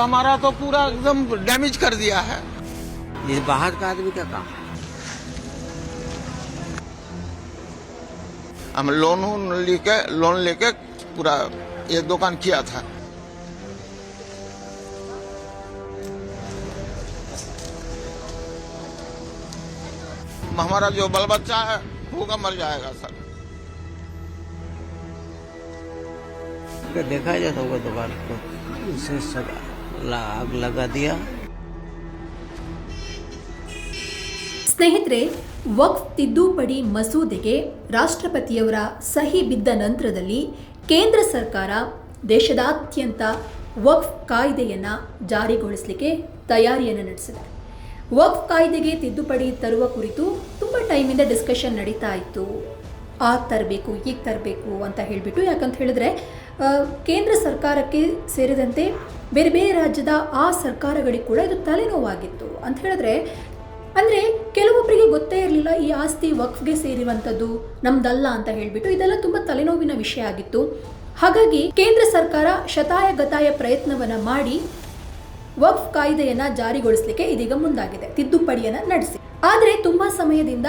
हमारा तो पूरा एकदम डैमेज कर दिया है। ये बाहर का आदमी का काम हम लोन लेके लोन लेके पूरा ये दुकान किया था। हमारा जो बाल बच्चा है होगा मर जाएगा सर। देखा जाता होगा दुकान को। उसे सब आग लगा दिया ಸ್ನೇಹಿತರೆ ವಕ್ಫ್ ತಿದ್ದುಪಡಿ ಮಸೂದೆಗೆ ರಾಷ್ಟ್ರಪತಿಯವರ ಸಹಿ ಬಿದ್ದ ನಂತರದಲ್ಲಿ ಕೇಂದ್ರ ಸರ್ಕಾರ ದೇಶದಾದ್ಯಂತ ವಕ್ಫ್ ಕಾಯ್ದೆಯನ್ನು ಜಾರಿಗೊಳಿಸಲಿಕ್ಕೆ ತಯಾರಿಯನ್ನು ನಡೆಸಿದೆ ವಕ್ಫ್ ಕಾಯ್ದೆಗೆ ತಿದ್ದುಪಡಿ ತರುವ ಕುರಿತು ತುಂಬ ಟೈಮಿಂದ ಡಿಸ್ಕಷನ್ ನಡೀತಾ ಇತ್ತು ಆಗ ತರಬೇಕು, ಈಗ ತರಬೇಕು ಅಂತ ಹೇಳಿಬಿಟ್ಟು ಯಾಕಂತ ಹೇಳಿದ್ರೆ ಕೇಂದ್ರ ಸರ್ಕಾರಕ್ಕೆ ಸೇರಿದಂತೆ ಬೇರೆ ಬೇರೆ ರಾಜ್ಯದ ಆ ಸರ್ಕಾರಗಳಿಗೆ ಕೂಡ ಇದು ತಲೆನೋವಾಗಿತ್ತು. ಅಂತ ಹೇಳಿದ್ರೆ, ಅಂದರೆ ಕೆಲವೊಬ್ಬರಿಗೆ ಗೊತ್ತೇ ಇರಲಿಲ್ಲ ಈ ಆಸ್ತಿ ವಕ್ಫ್ಗೆ ಸೇರಿರುವಂಥದ್ದು ನಮ್ದಲ್ಲ ಅಂತ ಹೇಳಿಬಿಟ್ಟು ಇದೆಲ್ಲ ತುಂಬ ತಲೆನೋವಿನ ವಿಷಯ ಆಗಿತ್ತು. ಹಾಗಾಗಿ ಕೇಂದ್ರ ಸರ್ಕಾರ ಶತಾಯ ಗತಾಯ ಪ್ರಯತ್ನವನ್ನು ಮಾಡಿ ವಕ್ಫ್ ಕಾಯ್ದೆಯನ್ನ ಜಾರಿಗೊಳಿಸಲಿಕ್ಕೆ ಇದೀಗ ಮುಂದಾಗಿದೆ, ತಿದ್ದುಪಡಿಯನ್ನ ನಡೆಸಿ. ಆದರೆ ತುಂಬ ಸಮಯದಿಂದ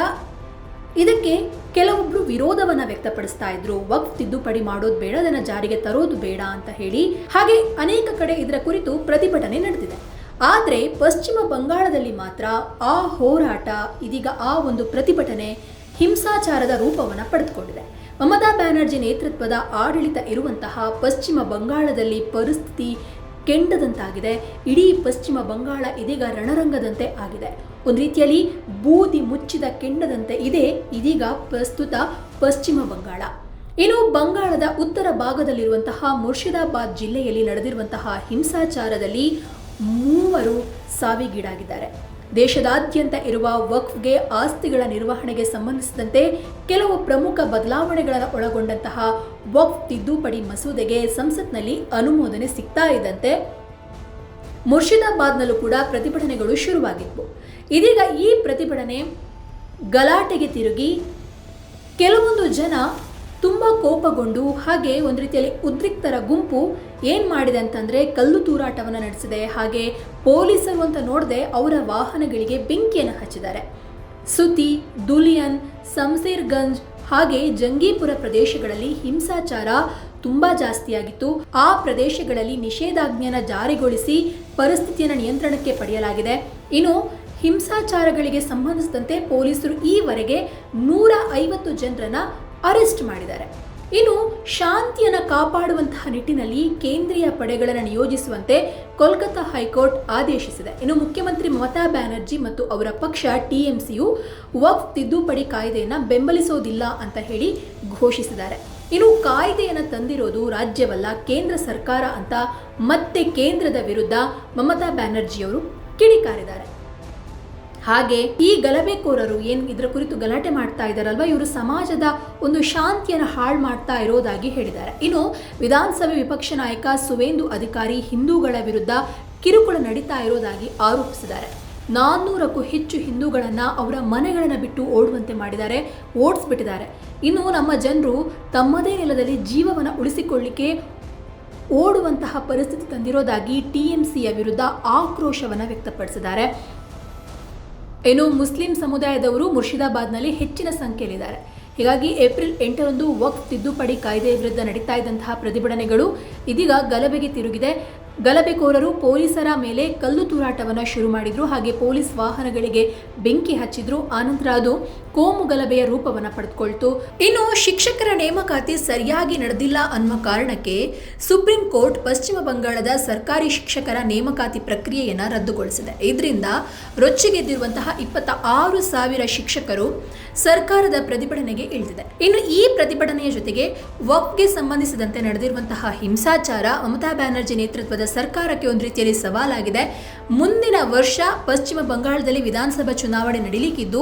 ಇದಕ್ಕೆ ಕೆಲವೊಬ್ರು ವಿರೋಧವನ್ನ ವ್ಯಕ್ತಪಡಿಸ್ತಾ ಇದ್ರು. ವಕ್ಫ್ ತಿದ್ದುಪಡಿ ಮಾಡೋದು ಬೇಡ ಅದನ್ನ ಜಾರಿಗೆ ತರೋದು ಬೇಡ ಅಂತ ಹೇಳಿ ಹಾಗೆ ಅನೇಕ ಕಡೆ ಇದರ ಕುರಿತು ಪ್ರತಿಭಟನೆ ನಡೆದಿದೆ. ಆದರೆ ಪಶ್ಚಿಮ ಬಂಗಾಳದಲ್ಲಿ ಮಾತ್ರ ಆ ಹೋರಾಟ, ಇದೀಗ ಆ ಒಂದು ಪ್ರತಿಭಟನೆ ಹಿಂಸಾಚಾರದ ರೂಪವನ್ನು ಪಡೆದುಕೊಂಡಿದೆ. ಮಮತಾ ಬ್ಯಾನರ್ಜಿ ನೇತೃತ್ವದ ಆಡಳಿತ ಇರುವಂತಹ ಪಶ್ಚಿಮ ಬಂಗಾಳದಲ್ಲಿ ಪರಿಸ್ಥಿತಿ ಕೆಂಡದಂತಾಗಿದೆ. ಇಡೀ ಪಶ್ಚಿಮ ಬಂಗಾಳ ಇದೀಗ ರಣರಂಗದಂತೆ ಆಗಿದೆ. ಒಂದು ರೀತಿಯಲ್ಲಿ ಬೂದಿ ಮುಚ್ಚಿದ ಕೆಂಡದಂತೆ ಇದೆ ಇದೀಗ ಪ್ರಸ್ತುತ ಪಶ್ಚಿಮ ಬಂಗಾಳ. ಇನ್ನು ಬಂಗಾಳದ ಉತ್ತರ ಭಾಗದಲ್ಲಿರುವಂತಹ ಮುರ್ಷಿದಾಬಾದ್ ಜಿಲ್ಲೆಯಲ್ಲಿ ನಡೆದಿರುವಂತಹ ಹಿಂಸಾಚಾರದಲ್ಲಿ ಮೂವರು ಸಾವಿಗೀಡಾಗಿದ್ದಾರೆ. ದೇಶದಾದ್ಯಂತ ಇರುವ ವಕ್ಫ್ಗೆ ಆಸ್ತಿಗಳ ನಿರ್ವಹಣೆಗೆ ಸಂಬಂಧಿಸಿದಂತೆ ಕೆಲವು ಪ್ರಮುಖ ಬದಲಾವಣೆಗಳನ್ನು ಒಳಗೊಂಡಂತಹ ವಕ್ಫ್ ತಿದ್ದುಪಡಿ ಮಸೂದೆಗೆ ಸಂಸತ್ನಲ್ಲಿ ಅನುಮೋದನೆ ಸಿಗ್ತಾ ಇದ್ದಂತೆ ಮುರ್ಷಿದಾಬಾದ್ನಲ್ಲೂ ಕೂಡ ಪ್ರತಿಭಟನೆಗಳು ಶುರುವಾಗಿದ್ವು ಇದೀಗ ಈ ಪ್ರತಿಭಟನೆ ಗಲಾಟೆಗೆ ತಿರುಗಿ ಕೆಲವೊಂದು ಜನ ತುಂಬ ಕೋಪಗೊಂಡು ಹಾಗೆ ಒಂದು ರೀತಿಯಲ್ಲಿ ಉದ್ರಿಕ್ತರ ಗುಂಪು ಏನು ಮಾಡಿದೆ ಅಂತಂದರೆ ಕಲ್ಲು ತೂರಾಟವನ್ನು ನಡೆಸಿದೆ. ಹಾಗೆ ಪೊಲೀಸರು ಅಂತ ನೋಡದೆ ಅವರ ವಾಹನಗಳಿಗೆ ಬೆಂಕಿಯನ್ನು ಹಚ್ಚಿದ್ದಾರೆ. ಸುತಿ, ದುಲಿಯನ್ ಸಂಸೇರ್ಗಂಜ್ ಹಾಗೆ ಜಂಗೀಪುರ ಪ್ರದೇಶಗಳಲ್ಲಿ ಹಿಂಸಾಚಾರ ತುಂಬಾ ಜಾಸ್ತಿಯಾಗಿತ್ತು. ಆ ಪ್ರದೇಶಗಳಲ್ಲಿ ನಿಷೇಧಾಜ್ಞೆಯನ್ನು ಜಾರಿಗೊಳಿಸಿ ಪರಿಸ್ಥಿತಿಯನ್ನು ನಿಯಂತ್ರಣಕ್ಕೆ ಪಡೆಯಲಾಗಿದೆ. ಇನ್ನು ಹಿಂಸಾಚಾರಗಳಿಗೆ ಸಂಬಂಧಿಸಿದಂತೆ ಪೊಲೀಸರು ಈವರೆಗೆ ನೂರ ಐವತ್ತು ಜನರನ್ನ ಅರೆಸ್ಟ್ ಮಾಡಿದ್ದಾರೆ. ಇನ್ನು ಶಾಂತಿಯನ್ನು ಕಾಪಾಡುವಂತಹ ನಿಟ್ಟಿನಲ್ಲಿ ಕೇಂದ್ರೀಯ ಪಡೆಗಳನ್ನು ನಿಯೋಜಿಸುವಂತೆ ಕೋಲ್ಕತ್ತಾ ಹೈಕೋರ್ಟ್ ಆದೇಶಿಸಿದೆ. ಇನ್ನು ಮುಖ್ಯಮಂತ್ರಿ ಮಮತಾ ಬ್ಯಾನರ್ಜಿ ಮತ್ತು ಅವರ ಪಕ್ಷ ಟಿಎಂಸಿಯು ವಕ್ ತಿದ್ದುಪಡಿ ಕಾಯ್ದೆಯನ್ನು ಬೆಂಬಲಿಸೋದಿಲ್ಲ ಅಂತ ಹೇಳಿ ಘೋಷಿಸಿದ್ದಾರೆ. ಇನ್ನು ಕಾಯ್ದೆಯನ್ನು ತಂದಿರೋದು ರಾಜ್ಯವಲ್ಲ, ಕೇಂದ್ರ ಸರ್ಕಾರ ಅಂತ ಮತ್ತೆ ಕೇಂದ್ರದ ವಿರುದ್ಧ ಮಮತಾ ಬ್ಯಾನರ್ಜಿಯವರು ಕಿಡಿಕಾರಿದ್ದಾರೆ. ಹಾಗೆ ಈ ಗಲಭೆಕೋರರು ಏನು ಇದರ ಕುರಿತು ಗಲಾಟೆ ಮಾಡ್ತಾ ಇದ್ದಾರಲ್ವ ಇವರು ಸಮಾಜದ ಒಂದು ಶಾಂತಿಯನ್ನು ಹಾಳು ಮಾಡ್ತಾ ಇರೋದಾಗಿ ಹೇಳಿದ್ದಾರೆ. ಇನ್ನು ವಿಧಾನಸಭೆ ವಿಪಕ್ಷ ನಾಯಕ ಸುವೇಂದು ಅಧಿಕಾರಿ ಹಿಂದೂಗಳ ವಿರುದ್ಧ ಕಿರುಕುಳ ನಡೀತಾ ಇರೋದಾಗಿ ಆರೋಪಿಸಿದ್ದಾರೆ. ನಾನ್ನೂರಕ್ಕೂ ಹೆಚ್ಚು ಹಿಂದೂಗಳನ್ನು ಅವರ ಮನೆಗಳನ್ನು ಬಿಟ್ಟು ಓಡುವಂತೆ ಮಾಡಿದ್ದಾರೆ, ಓಡಿಸ್ಬಿಟ್ಟಿದ್ದಾರೆ. ಇನ್ನು ನಮ್ಮ ಜನರು ತಮ್ಮದೇ ನೆಲದಲ್ಲಿ ಜೀವವನ್ನು ಉಳಿಸಿಕೊಳ್ಳಿಕ್ಕೆ ಓಡುವಂತಹ ಪರಿಸ್ಥಿತಿ ತಂದಿರೋದಾಗಿ ಟಿಎಂಸಿಯ ವಿರುದ್ಧ ಆಕ್ರೋಶವನ್ನು ವ್ಯಕ್ತಪಡಿಸಿದ್ದಾರೆ. ಇನ್ನು ಮುಸ್ಲಿಂ ಸಮುದಾಯದವರು ಮುರ್ಷಿದಾಬಾದ್ನಲ್ಲಿ ಹೆಚ್ಚಿನ ಸಂಖ್ಯೆಯಲ್ಲಿದ್ದಾರೆ. ಹೀಗಾಗಿ ಏಪ್ರಿಲ್ ಎಂಟರಂದು ವಕ್ಫ್ ತಿದ್ದುಪಡಿ ಕಾಯ್ದೆ ವಿರುದ್ಧ ನಡೀತಾ ಇದ್ದಂತಹ ಪ್ರತಿಭಟನೆಗಳು ಇದೀಗ ಗಲಭೆಗೆ ತಿರುಗಿದೆ. ಗಲಭೆಕೋರರು ಪೊಲೀಸರ ಮೇಲೆ ಕಲ್ಲು ತೂರಾಟವನ್ನು ಶುರು ಮಾಡಿದ್ರು. ಹಾಗೆ ಪೊಲೀಸ್ ವಾಹನಗಳಿಗೆ ಬೆಂಕಿ ಹಚ್ಚಿದ್ರು. ಆನಂತರ ಅದು ಕೋಮು ಗಲಭೆಯ ರೂಪವನ್ನು ಪಡೆದುಕೊಳ್ತು. ಇನ್ನು ಶಿಕ್ಷಕರ ನೇಮಕಾತಿ ಸರಿಯಾಗಿ ನಡೆದಿಲ್ಲ ಅನ್ನುವ ಕಾರಣಕ್ಕೆ ಸುಪ್ರೀಂ ಕೋರ್ಟ್ ಪಶ್ಚಿಮ ಬಂಗಾಳದ ಸರ್ಕಾರಿ ಶಿಕ್ಷಕರ ನೇಮಕಾತಿ ಪ್ರಕ್ರಿಯೆಯನ್ನು ರದ್ದುಗೊಳಿಸಿದೆ. ಇದರಿಂದ ರೊಚ್ಚಿಗೆದ್ದಿರುವಂತಹ ಇಪ್ಪತ್ತ ಆರು ಸಾವಿರ ಶಿಕ್ಷಕರು ಸರ್ಕಾರದ ಪ್ರತಿಭಟನೆಗೆ ಇಳಿದಿದೆ. ಇನ್ನು ಈ ಪ್ರತಿಭಟನೆಯ ಜೊತೆಗೆ ವಕ್ಗೆ ಸಂಬಂಧಿಸಿದಂತೆ ನಡೆದಿರುವಂತಹ ಹಿಂಸಾಚಾರ ಮಮತಾ ಬ್ಯಾನರ್ಜಿ ನೇತೃತ್ವದ ಸರ್ಕಾರಕ್ಕೆ ಒಂದು ರೀತಿಯಲ್ಲಿ ಸವಾಲಾಗಿದೆ. ಮುಂದಿನ ವರ್ಷ ಪಶ್ಚಿಮ ಬಂಗಾಳದಲ್ಲಿ ವಿಧಾನಸಭಾ ಚುನಾವಣೆ ನಡೀಲಿಕ್ಕಿದ್ದು,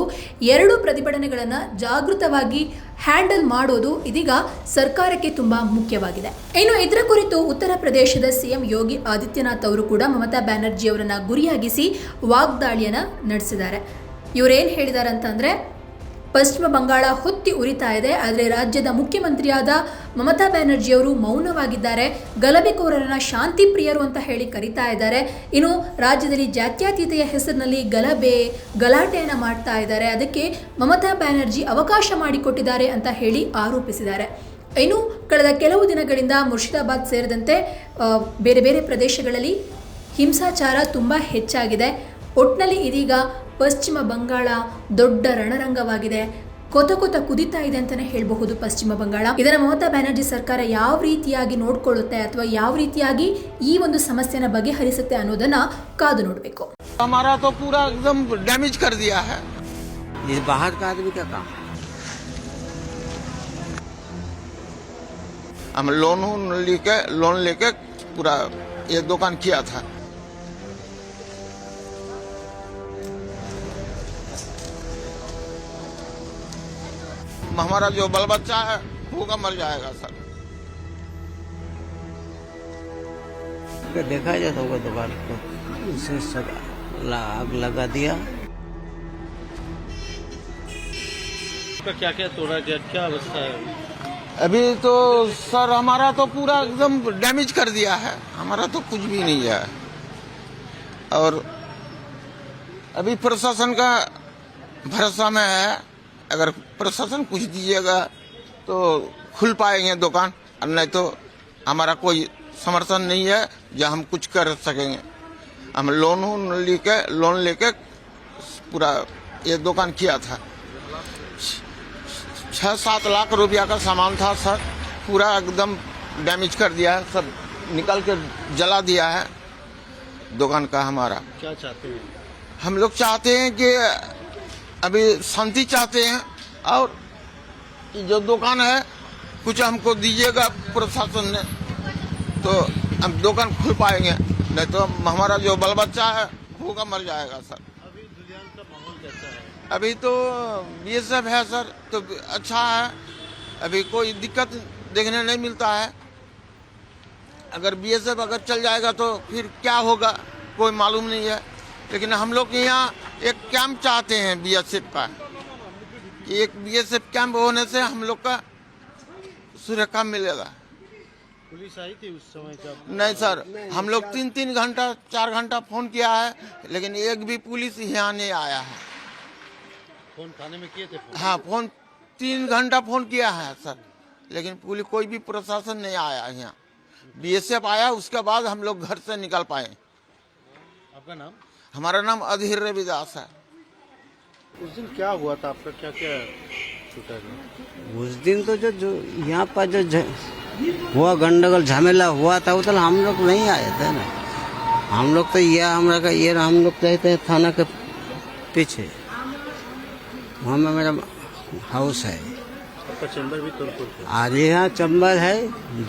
ಎರಡು ಪ್ರತಿಭಟನೆಗಳನ್ನು ಜಾಗೃತವಾಗಿ ಹ್ಯಾಂಡಲ್ ಮಾಡೋದು ಇದೀಗ ಸರ್ಕಾರಕ್ಕೆ ತುಂಬ ಮುಖ್ಯವಾಗಿದೆ. ಇನ್ನು ಇದರ ಕುರಿತು ಉತ್ತರ ಪ್ರದೇಶದ ಸಿಎಂ ಯೋಗಿ ಆದಿತ್ಯನಾಥ್ ಅವರು ಕೂಡ ಮಮತಾ ಬ್ಯಾನರ್ಜಿ ಅವರನ್ನು ಗುರಿಯಾಗಿಸಿ ವಾಗ್ದಾಳಿಯನ್ನು ನಡೆಸಿದ್ದಾರೆ. ಇವರೇನು ಹೇಳಿದ್ದಾರೆ ಅಂತಂದ್ರೆ ಪಶ್ಚಿಮ ಬಂಗಾಳ ಹೊತ್ತಿ ಉರಿತಾ ಇದೆ. ಆದರೆ ರಾಜ್ಯದ ಮುಖ್ಯಮಂತ್ರಿಯಾದ ಮಮತಾ ಬ್ಯಾನರ್ಜಿಯವರು ಮೌನವಾಗಿದ್ದಾರೆ. ಗಲಭೆಕೋರರನ್ನ ಶಾಂತಿ ಪ್ರಿಯರು ಅಂತ ಹೇಳಿ ಕರೀತಾ ಇದ್ದಾರೆ. ಇನ್ನು ರಾಜ್ಯದಲ್ಲಿ ಜಾತ್ಯತೀತೆಯ ಹೆಸರಿನಲ್ಲಿ ಗಲಭೆ, ಗಲಾಟೆಯನ್ನು ಮಾಡ್ತಾ ಇದ್ದಾರೆ. ಅದಕ್ಕೆ ಮಮತಾ ಬ್ಯಾನರ್ಜಿ ಅವಕಾಶ ಮಾಡಿಕೊಟ್ಟಿದ್ದಾರೆ ಅಂತ ಹೇಳಿ ಆರೋಪಿಸಿದ್ದಾರೆ. ಇನ್ನು ಕಳೆದ ಕೆಲವು ದಿನಗಳಿಂದ ಮುರ್ಷಿದಾಬಾದ್ ಸೇರಿದಂತೆ ಬೇರೆ ಬೇರೆ ಪ್ರದೇಶಗಳಲ್ಲಿ ಹಿಂಸಾಚಾರ ತುಂಬ ಹೆಚ್ಚಾಗಿದೆ. ಒಟ್ನಲ್ಲಿ ಇದೀಗ ಪಶ್ಚಿಮ ಬಂಗಾಳ ದೊಡ್ಡ ರಣರಂಗವಾಗಿದೆ ಕೊತ ಕೊತ ಕುದಿತಾ ಇದೆ ಅಂತಲೇ ಹೇಳಬಹುದು ಪಶ್ಚಿಮ ಬಂಗಾಳ ಇದರ ಮಮತಾ ಬ್ಯಾನರ್ಜಿ ಸರ್ಕಾರ ಯಾವ ರೀತಿಯಾಗಿ ನೋಡ್ಕೊಳ್ಳುತ್ತೆ ಅಥವಾ ಯಾವ ರೀತಿಯಾಗಿ ಈ ಒಂದು ಸಮಸ್ಯೆನ ಬಗೆಹರಿಸುತ್ತೆ ಅನ್ನೋದನ್ನ ಕಾದು ನೋಡಬೇಕು हमारा तो पूरा एकदम डैमेज कर दिया है ये बाहर का आदमी का काम है हम लोन वोन लेके लोन लेके पूरा ये दुकान किया था हमारा जो बाल बच्चा है भूखा मर जाएगा सर। देखा जाता होगा दुकान को उसे सब आग लगा दिया। क्या क्या तोड़ा गया? क्या अवस्था है? अभी तो सर हमारा तो पूरा एकदम डैमेज कर दिया है। हमारा तो कुछ भी नहीं है। और अभी प्रशासन का भरोसा में है। अगर प्रशासन कुछ दीजिएगा तो खुल पाएँगे दुकान। और नहीं तो हमारा कोई समर्थन नहीं है जो हम कुछ कर सकेंगे। हम लोन वोन लेके लोन लेके पूरा ये दुकान किया था। छः सात लाख रुपया का सामान था सर। पूरा एकदम डैमेज कर दिया है सब निकल के जला दिया है दुकान का हमारा। क्या चाहते हैं? हम लोग चाहते हैं कि अभी शांति चाहते हैं और जो दुकान है कुछ हमको दीजिएगा प्रशासन ने तो हम दुकान खुल पाएँगे। नहीं तो हमारा जो बाल बच्चा है भूखा मर जाएगा सर। अभी लुधियाना का माहौल कैसा है? अभी तो ये सब है सर। तो अच्छा है। अभी कोई दिक्कत देखने नहीं मिलता है। अगर बीएसएफ अगर चल जाएगा तो फिर क्या होगा कोई मालूम नहीं है। लेकिन हम लोग यहाँ एक कैंप चाहते हैं बीएसएफ का। कि एक बीएसएफ कैंप होने से हम लोग का सुरक्षा मिलेगा। पुलिस आई थी उस समय जब? नहीं सर हम लोग तीन तीन घंटा चार घंटा फ़ोन किया है लेकिन एक भी पुलिस यहाँ नहीं आया है। फ़ोन थाने में किए थे फ़ोन? हाँ फ़ोन तीन घंटा फ़ोन किया है सर लेकिन पुलिस कोई भी प्रशासन नहीं आया यहाँ। बीएसएफ आया उसके बाद हम लोग घर से निकल पाए। आपका नाम? हमारा नाम अधीर रविदास है। उस दिन क्या हुआ था? आपका क्या क्या छूटा उस दिन तो जो जो यहाँ पर जो हुआ गंडगोल झमेला हुआ था उधर हम लोग नहीं आए थे ना। हम लोग तो यह हमरा का ये हम लोग रहते हैं थाना के पीछे। वहाँ में मेरा हाउस है। आपका चैम्बर भी और यहाँ चैम्बर है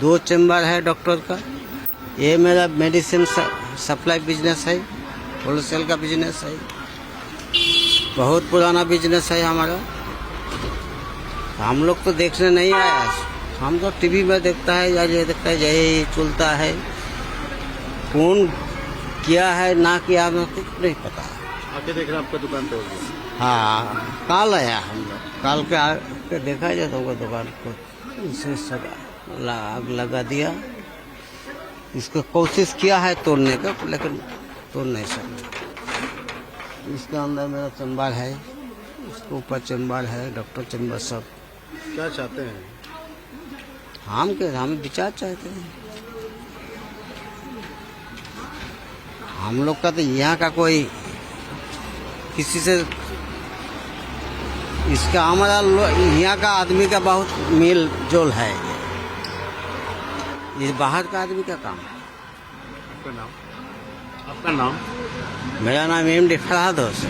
दो चैम्बर है डॉक्टर का। ये मेरा मेडिसिन सप्लाई बिज़नेस है। होलसेल का बिज़नेस है। बहुत पुराना बिज़नेस है हमारा। हम लोग तो देखने नहीं आया हम तो टीवी में देखता है या ये देखता है यही चलता है। कौन किया है ना किया हमें कुछ नहीं पता। आके देख रहे आपका दुकान दिया हाँ काल आया हम लोग। काल के आके देखा जाता होगा दुकान को। उसे सब आग लगा दिया। इसको कोशिश किया है तोड़ने का लेकिन तोड़ नहीं सकते। इसके अंदर मेरा चंबर है इसके ऊपर चंबर है डॉक्टर चंबर सब। क्या चाहते हैं? हम के हम विचार चाहते हैं। हम लोग का तो यहाँ का कोई किसी से इसका हमारा यहाँ का आदमी का बहुत मेल जोल है। ये बाहर का आदमी का काम है। आपका नाम? आपका नाम मेरा नाम एम डी फरहाद होस